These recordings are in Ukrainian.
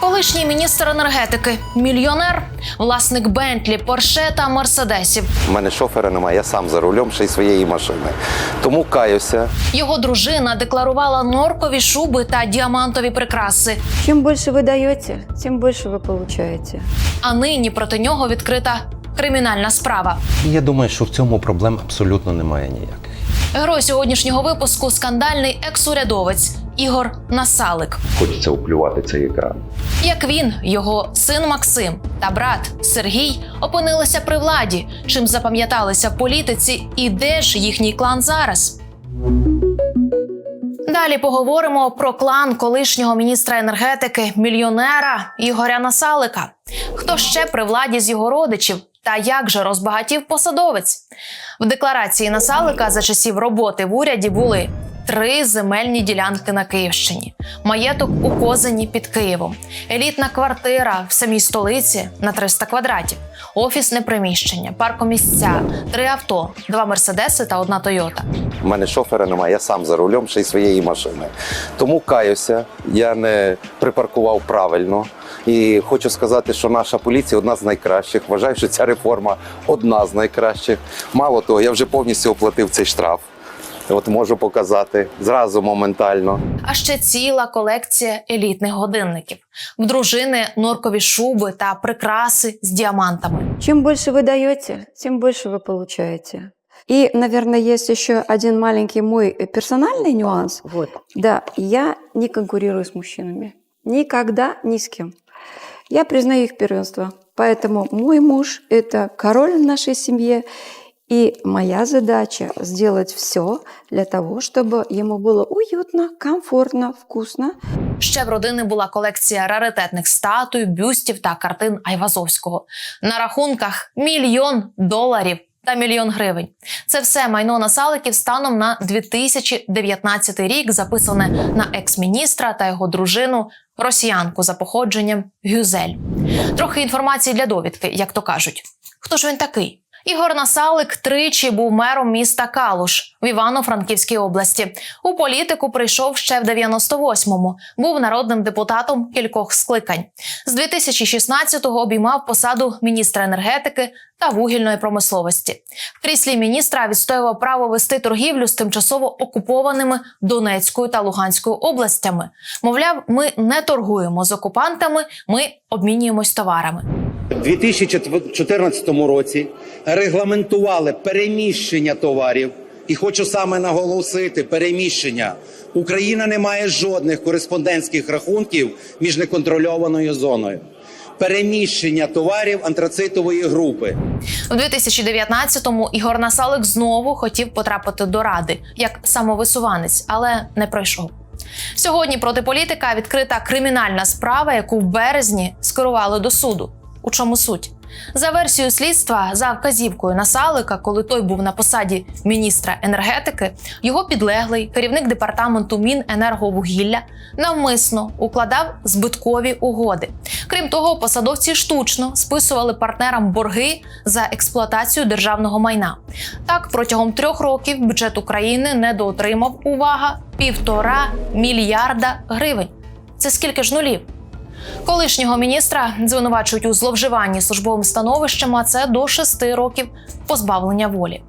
Колишній міністр енергетики, мільйонер, власник Бентлі, Порше та Мерседесів. У мене шофера немає, я сам за рулем ще й своєї машини. Тому каюся. Його дружина декларувала норкові шуби та діамантові прикраси. Чем больше вы даете, тем больше вы получаете. А нині проти нього відкрита кримінальна справа. Я думаю, що в цьому проблем абсолютно немає ніяких. Герой сьогоднішнього випуску скандальний екс-урядовець Ігор Насалик. Хочеться уплювати цей екран. Як він, його син Максим та брат Сергій опинилися при владі, чим запам'яталися в політиці, і де ж їхній клан зараз. Далі поговоримо про клан колишнього міністра енергетики, мільйонера Ігоря Насалика. Хто ще при владі з його родичів? Та як же розбагатів посадовець? В декларації Насалика за часів роботи в уряді були три земельні ділянки на Київщині, маєток у Козині під Києвом, елітна квартира в самій столиці на 300 квадратів, офісне приміщення, паркомісця, три авто, два мерседеси та одна Тойота. У мене шофера немає, я сам за рулем ще й своєї машини. Тому каюся, я не припаркував правильно. І хочу сказати, що наша поліція одна з найкращих. Вважаю, що ця реформа одна з найкращих. Мало того, я вже повністю оплатив цей штраф. От можу показати зразу моментально. А ще ціла колекція елітних годинників, в дружини норкові шуби та прикраси з діамантами. Чем больше вы даете, тем больше вы получаете. И, наверное, есть еще один маленький мой э, персональный нюанс. Вот. Да, я не конкурирую с мужчинами. Никогда ни с кем. Я признаю их первенство. Поэтому мой муж – это король в нашей семье. И моя задача – сделать все для того, чтобы ему было уютно, комфортно, вкусно. Ще в родини була колекція раритетних статуй, бюстів та картин Айвазовського. На рахунках мільйон доларів та мільйон гривень. Це все майно насаликів станом на 2019 рік, записане на екс-міністра та його дружину, росіянку за походженням Гюзель. Трохи інформації для довідки, як то кажуть. Хто ж він такий? Ігор Насалик тричі був мером міста Калуш в Івано-Франківській області. У політику прийшов ще в 98-му. Був народним депутатом кількох скликань. З 2016-го обіймав посаду міністра енергетики та вугільної промисловості. В кріслі міністра відстоював право вести торгівлю з тимчасово окупованими Донецькою та Луганською областями. Мовляв, ми не торгуємо з окупантами, ми обмінюємось товарами. У 2014 році регламентували переміщення товарів. І хочу саме наголосити переміщення. Україна не має жодних кореспондентських рахунків між неконтрольованою зоною. Переміщення товарів антрацитової групи. У 2019-му Ігор Насалик знову хотів потрапити до ради як самовисуванець, але не пройшов. Сьогодні проти політика відкрита кримінальна справа, яку в березні скерували до суду. У чому суть? За версією слідства, за вказівкою Насалика, коли той був на посаді міністра енергетики, його підлеглий керівник департаменту Міненерговугілля навмисно укладав збиткові угоди. Крім того, посадовці штучно списували партнерам борги за експлуатацію державного майна. Так, протягом трьох років бюджет України недоотримав увага півтора мільярда гривень. Це скільки ж нулів? Колишнього міністра звинувачують у зловживанні службовим становищем, а це до шести років позбавлення волі.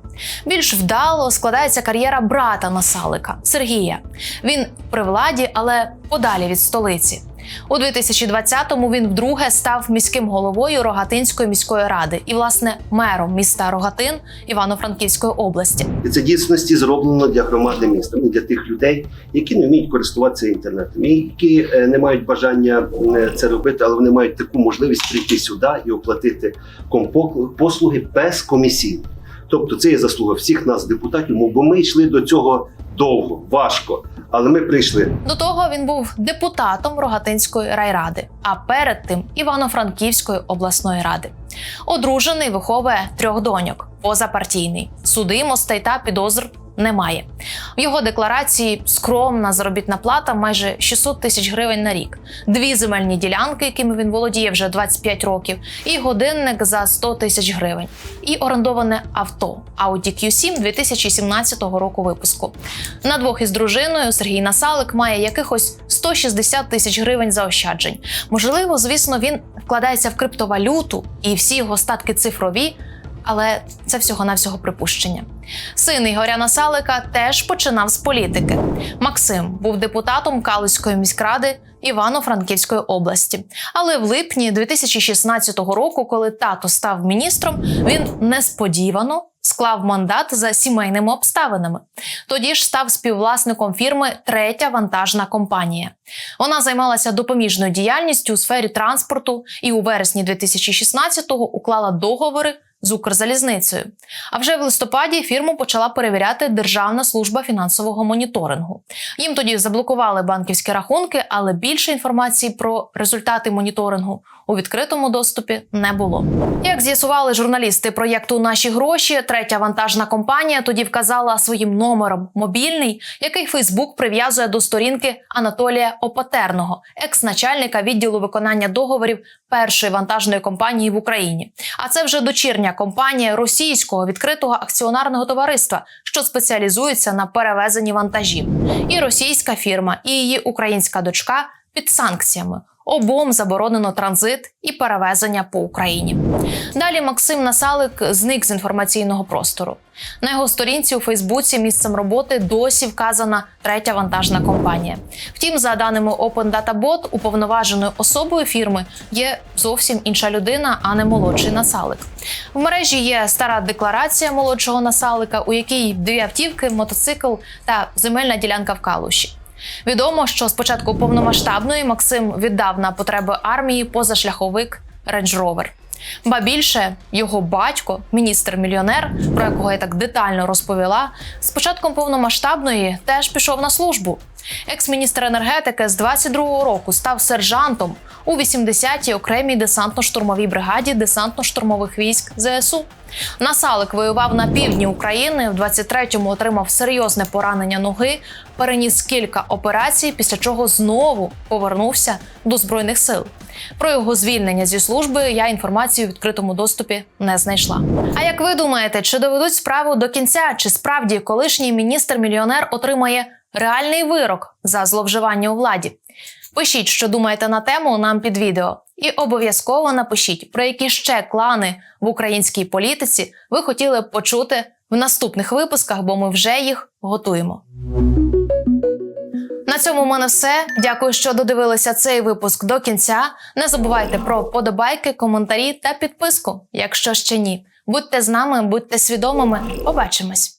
Більш вдало складається кар'єра брата Насалика Сергія. Він при владі, але подалі від столиці. У 2020-му він вдруге став міським головою Рогатинської міської ради і, власне, мером міста Рогатин Івано-Франківської області. І це дійсності зроблено для громади міста, для тих людей, які не вміють користуватися інтернетом, які е, не мають бажання е, це робити, але вони мають таку можливість прийти сюди і оплатити послуги безкомісійно. Тобто це є заслуга всіх нас, депутатів, бо ми йшли до цього довго, важко, але ми прийшли. До того він був депутатом Рогатинської райради, а перед тим Івано-Франківської обласної ради. Одружений виховує трьох доньок, позапартійний, судимостей та підозр немає. В його декларації скромна заробітна плата майже 600 тисяч гривень на рік, дві земельні ділянки, якими він володіє вже 25 років, і годинник за 100 тисяч гривень, і орендоване авто Audi Q7 2017 року випуску. На двох із дружиною Сергій Насалик має якихось 160 тисяч гривень заощаджень. Можливо, звісно, він вкладається в криптовалюту і всі його статки цифрові, але це всього-навсього припущення. Син Ігоря Насалика теж починав з політики. Максим був депутатом Калузької міськради Івано-Франківської області. Але в липні 2016 року, коли тато став міністром, він несподівано склав мандат за сімейними обставинами. Тоді ж став співвласником фірми Третя вантажна компанія. Вона займалася допоміжною діяльністю у сфері транспорту і у вересні 2016-го уклала договори з Укрзалізницею. А вже в листопаді фірму почала перевіряти Державна служба фінансового моніторингу. Їм тоді заблокували банківські рахунки, але більше інформації про результати моніторингу у відкритому доступі не було. Як з'ясували журналісти проєкту Наші гроші, третя вантажна компанія тоді вказала своїм номером мобільний, який Фейсбук прив'язує до сторінки Анатолія Опатерного, екс-начальника відділу виконання договорів першої вантажної компанії в Україні. А це вже дочірня компанія російського відкритого акціонарного товариства, що спеціалізується на перевезенні вантажів. І російська фірма, і її українська дочка під санкціями. Обом заборонено транзит і перевезення по Україні. Далі Максим Насалик зник з інформаційного простору. На його сторінці у Фейсбуці місцем роботи досі вказана третя вантажна компанія. Втім, за даними Open Data Bot, уповноваженою особою фірми є зовсім інша людина, а не молодший насалик. В мережі є стара декларація молодшого насалика, у якій дві автівки, мотоцикл та земельна ділянка в Калуші. Відомо, що спочатку повномасштабної Максим віддав на потреби армії позашляховик Range Rover. Ба більше його батько, міністр-мільйонер, про якого я так детально розповіла, з початком повномасштабної теж пішов на службу. Екс-міністр енергетики з 22-го року став сержантом у 80-й окремій десантно-штурмовій бригаді десантно-штурмових військ ЗСУ. Насалик воював на півдні України. В 23-му отримав серйозне поранення ноги, переніс кілька операцій, після чого знову повернувся до збройних сил. Про його звільнення зі служби я інформацію в відкритому доступі не знайшла. А як ви думаєте, чи доведуть справу до кінця, чи справді колишній міністр-мільйонер отримає реальний вирок за зловживання у владі? Пишіть, що думаєте на тему нам під відео, і обов'язково напишіть, про які ще клани в українській політиці ви хотіли б почути в наступних випусках, бо ми вже їх готуємо. На цьому в мене все. Дякую, що додивилися цей випуск до кінця. Не забувайте про подобайки, коментарі та підписку, якщо ще ні. Будьте з нами, будьте свідомими. Побачимось.